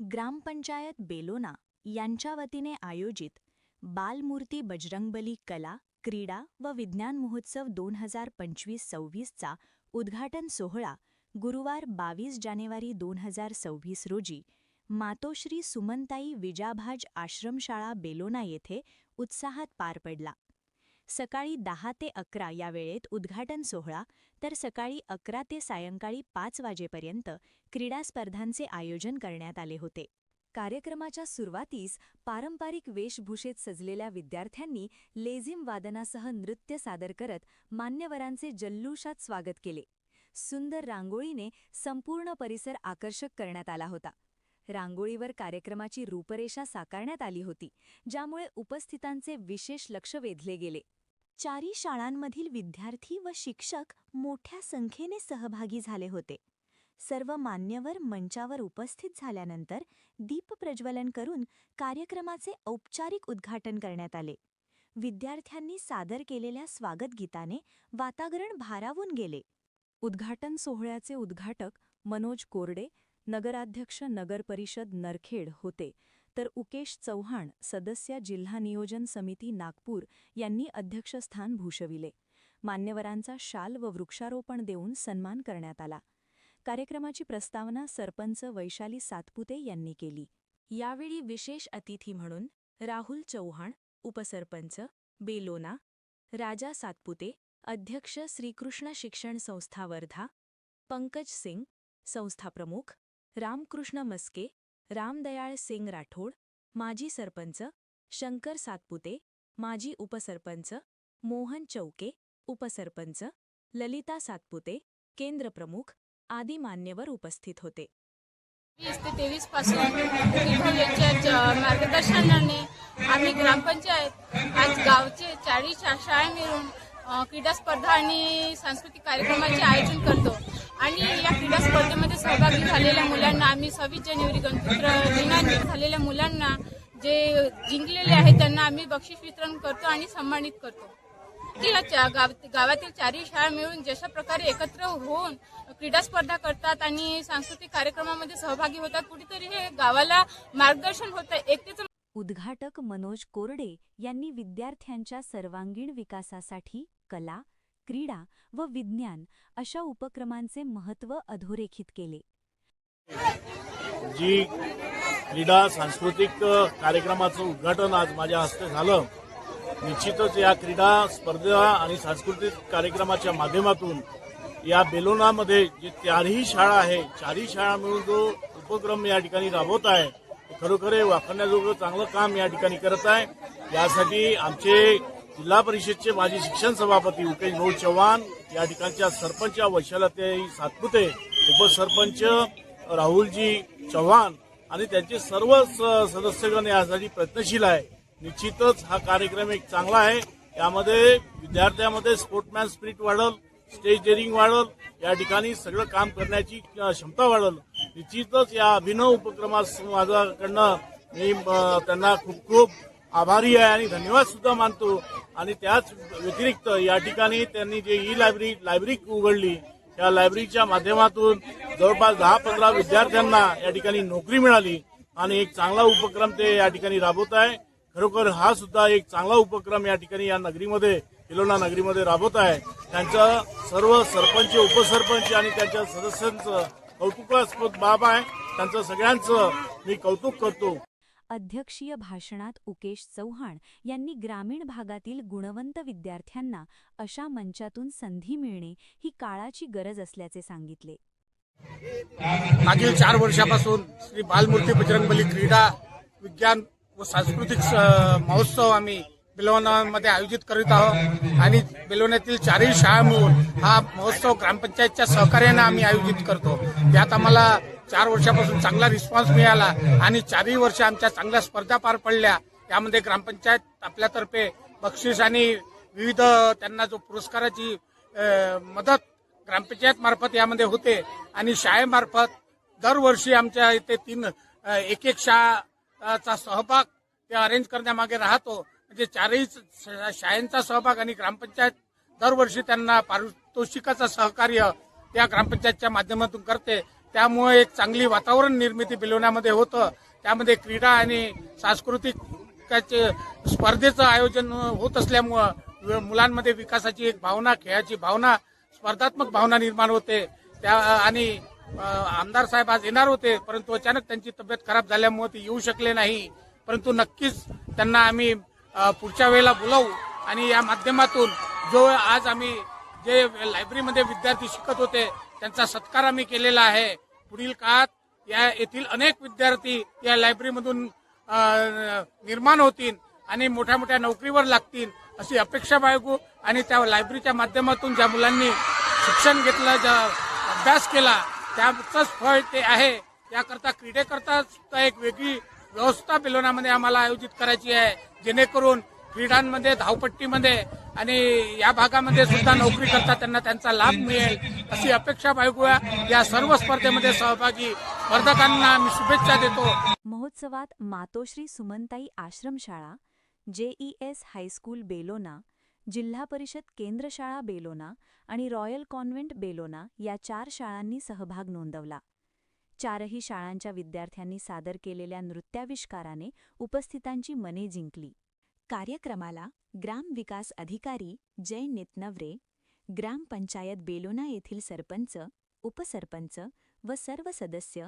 ग्रामपंचायत बेलोना यांच्या वतीने आयोजित बालमूर्ती बजरंगबली कला क्रीडा व विज्ञान महोत्सव दोन हजार पंचवीस सव्वीसचा उद्घाटन सोहळा गुरुवार बावीस जानेवारी दोन हजार सव्वीस रोजी मातोश्री सुमनताई विजाभाज आश्रमशाळा बेलोना येथे उत्साहात पार पडला. सकाळी दहा ते अकरा या वेळेत उद्घाटन सोहळा तर सकाळी अकरा ते सायंकाळी पाच वाजेपर्यंत क्रीडा स्पर्धांचे आयोजन करण्यात आले होते. कार्यक्रमाच्या सुरुवातीस पारंपरिक वेशभूषेत सजलेल्या विद्यार्थ्यांनी लेझिम वादनासह नृत्य सादर करत मान्यवरांचे जल्लोषात स्वागत केले. सुंदर रांगोळीने संपूर्ण परिसर आकर्षक करण्यात आला होता. रांगोळीवर कार्यक्रमाची रूपरेषा साकारण्यात आली होती ज्यामुळे उपस्थितांचे विशेष लक्ष वेधले गेले. चारी शाळांमधील विद्यार्थी व शिक्षक मोठ्या संख्येने सहभागी झाले होते. सर्व मान्यवर मंचावर उपस्थित झाल्यानंतर दीपप्रज्वलन करून कार्यक्रमाचे औपचारिक उद्घाटन करण्यात आले. विद्यार्थ्यांनी सादर केलेल्या स्वागतगीताने वातावरण भारावून गेले. उद्घाटन सोहळ्याचे उद्घाटक मनोज कोरडे नगराध्यक्ष नगरपरिषद नरखेड होते. तर उकेश चव्हाण सदस्य जिल्हा नियोजन समिती नागपूर यांनी अध्यक्षस्थान भूषविले. मान्यवरांचा शाल व वृक्षारोपण देऊन सन्मान करण्यात आला. कार्यक्रमाची प्रस्तावना सरपंच वैशाली सातपुते यांनी केली. यावेळी विशेष अतिथी म्हणून राहुल चव्हाण उपसरपंच बेलोना राजा सातपुते अध्यक्ष श्रीकृष्ण शिक्षण संस्था वर्धा पंकज सिंग संस्थाप्रमुख रामकृष्ण मस्के रामदयाळ सिंग राठोड माजी सरपंच शंकर सातपुते माजी उपसरपंच मोहन चौके उपसरपंच ललिता सातपुते केंद्रप्रमुख आदी मान्यवर उपस्थित होते. वीस ते तेवीसपासून मार्गदर्शनाने. आम्ही ग्रामपंचायत आज गावचे चाळीस शाळा मिळून क्रीडा स्पर्धा आणि सांस्कृतिक कार्यक्रमाचे आयोजन करतो. आणि या क्रीडा स्पर्धेमध्ये सहभागी झालेल्या मुलांना आम्ही सव्वीस जानेवारी गणतंत्र दिनानिमित्त झालेल्या मुलांना जे जिंकलेले आहेत त्यांना आम्ही बक्षीस वितरण करतो आणि सन्मानित करतो. की या गाव- गावातील चारही शाळा मिळून जशा प्रकारे एकत्र होऊन क्रीडा स्पर्धा करतात आणि सांस्कृतिक कार्यक्रमामध्ये सहभागी होतात कुठेतरी हे गावाला मार्गदर्शन होतं. एकटेच उद्घाटक मनोज कोरडे यांनी विद्यार्थ्यांच्या सर्वांगीण विकासासाठी कला क्रीडा व विज्ञान अशा उपक्रमांचे महत्त्व अधोरेखित केले. जी क्रीडा सांस्कृतिक कार्यक्रमाचं उद्घाटन आज माझ्या हस्ते झालं. निश्चितच या क्रीडा स्पर्धा आणि सांस्कृतिक कार्यक्रमाच्या माध्यमातून या बेलोनामध्ये जे चारही शाळा आहे चारही शाळा मिळून जो उपक्रम या ठिकाणी राबवत आहे खरोखर हे चांगलं काम या ठिकाणी करत आहे. यासाठी आमचे जिल्हा परिषदचे माजी शिक्षण सभापती उकेश भाऊ चव्हाण या ठिकाणच्या सरपंच वैशालताई सातपुते उपसरपंच राहुलजी चव्हाण आणि त्यांचे सर्व स- सदस्यगण यासाठी प्रयत्नशील आहे. निश्चितच हा कार्यक्रम एक चांगला आहे. यामध्ये विद्यार्थ्यांमध्ये स्पोर्टमॅन स्पिरिट वाढल स्टेज डेअरिंग वाढल या ठिकाणी सगळं काम करण्याची क्षमता वाढल. निश्चितच या अभिनव उपक्रमास माझ्याकडनं मी त्यांना खूप खूप आभारी आहे आणि धन्यवाद सुद्धा मानतो. आणि त्याच व्यतिरिक्त या ठिकाणी त्यांनी जे ई लायब्ररी लायब्ररी उघडली त्या लायब्ररीच्या माध्यमातून जवळपास दहा पंधरा विद्यार्थ्यांना या ठिकाणी नोकरी मिळाली. आणि एक चांगला उपक्रम ते या ठिकाणी राबवत आहे. खरोखर हा सुद्धा एक चांगला उपक्रम या ठिकाणी या नगरीमध्ये इलोना नगरीमध्ये राबवत आहे. त्यांचं सर्व सरपंच उपसरपंच आणि त्यांच्या सदस्यांचं कौतुकास्पद बाब आहे. त्यांचं सगळ्यांचं मी कौतुक करतो. अध्यक्षीय भाषणात उकेश चव्हाण यांनी ग्रामीण भागातील गुणवंत विद्यार्थ्यांना अशा मंचातून संधी मिळणे ही काळाची गरज असल्याचे सांगितले. मागील चार वर्षापासून श्री बालमूर्ती बजरंगबली क्रीडा विज्ञान व सांस्कृतिक स- महोत्सव आम्ही बेलोनामध्ये आयोजित करीत आहोत. आणि बेलवण्यातील चारही शाळा मिळून हा महोत्सव ग्रामपंचायतच्या सहकार्याने आम्ही आयोजित करतो. यात आम्हाला चार वर्षापासून चांगला रिस्पॉन्स मिळाला आणि चारही वर्ष आमच्या चांगल्या स्पर्धा पार पडल्या. यामध्ये ग्रामपंचायत आपल्यातर्फे बक्षीस आणि विविध त्यांना जो पुरस्काराची मदत ग्रामपंचायत मार्फत यामध्ये होते. आणि शाळेमार्फत दरवर्षी आमच्या इथे तीन एक एक शाळाचा सहभाग ते अरेंज करण्यामागे राहतो. म्हणजे चारही श- सहभाग आणि ग्रामपंचायत दरवर्षी त्यांना पारितोषिकाचं सहकार्य त्या ग्रामपंचायतच्या माध्यमातून करते. त्यामुळे एक चांगली वातावरण निर्मिती बिलवण्यामध्ये होतं. त्यामध्ये क्रीडा आणि सांस्कृतिक स्पर्धेचं आयोजन होत असल्यामुळं मुलांमध्ये विकासाची एक भावना खेळाची भावना स्पर्धात्मक भावना निर्माण होते. त्या आणि आमदार साहेब आज येणार होते परंतु अचानक त्यांची तब्येत खराब झाल्यामुळे ते येऊ शकले नाही. परंतु नक्कीच त्यांना आम्ही पुढच्या वेळेला बोलावू आणि या माध्यमातून जो आज आम्ही जे लायब्ररीमध्ये विद्यार्थी शिकत होते त्यांचा सत्कार आम्ही केलेला आहे. पुढील काळात या येथील अनेक विद्यार्थी या लायब्ररीमधून निर्माण होतील आणि मोठ्या मोठ्या नोकरीवर लागतील अशी अपेक्षा बाळगू आणि त्या लायब्ररीच्या माध्यमातून ज्या मुलांनी शिक्षण घेतलं ज्या अभ्यास केला त्याचंच फळ ते आहे. याकरता क्रीडेकरता सुद्धा एक वेगळी व्यवस्था बेलोनामध्ये आम्हाला आयोजित करायची आहे. जेणेकरून क्रीडांमध्ये धावपट्टीमध्ये आणि या भागामध्ये सुद्धा नोकरी करता त्यांना त्यांचा लाभ मिळेल अशी अपेक्षा बाळगूया. या सर्व स्पर्धेमध्ये सहभागी स्पर्धकांना मी शुभेच्छा देतो. महोत्सवात मातोश्री सुमनताई आश्रमशाळा जेईएस हायस्कूल बेलोना जिल्हा परिषद केंद्रशाळा बेलोना आणि रॉयल कॉन्व्हेंट बेलोना या चार शाळांनी सहभाग नोंदवला. चारही शाळांच्या विद्यार्थ्यांनी सादर केलेल्या नृत्याविष्काराने उपस्थितांची मने जिंकली. कार्यक्रमाला ग्राम विकास अधिकारी जय नितनवरे ग्रामपंचायत बेलोना येथील सरपंच उपसरपंच व सर्व सदस्य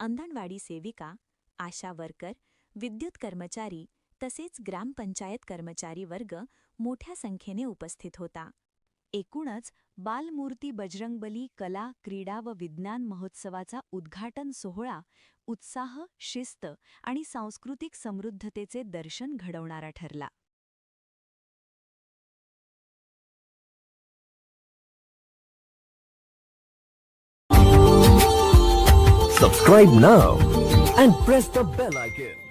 अंगणवाडी सेविका आशा वर्कर विद्युत कर्मचारी तसेच ग्रामपंचायत कर्मचारी वर्ग मोठ्या संख्येने उपस्थित होता. एकूणच बालमूर्ती बजरंगबली कला क्रीडा व विज्ञान महोत्सवाचा उद्घाटन सोहळा उत्साह शिस्त आणि सांस्कृतिक समृद्धतेचे दर्शन घडवणारा ठरला Subscribe now and press the bell icon.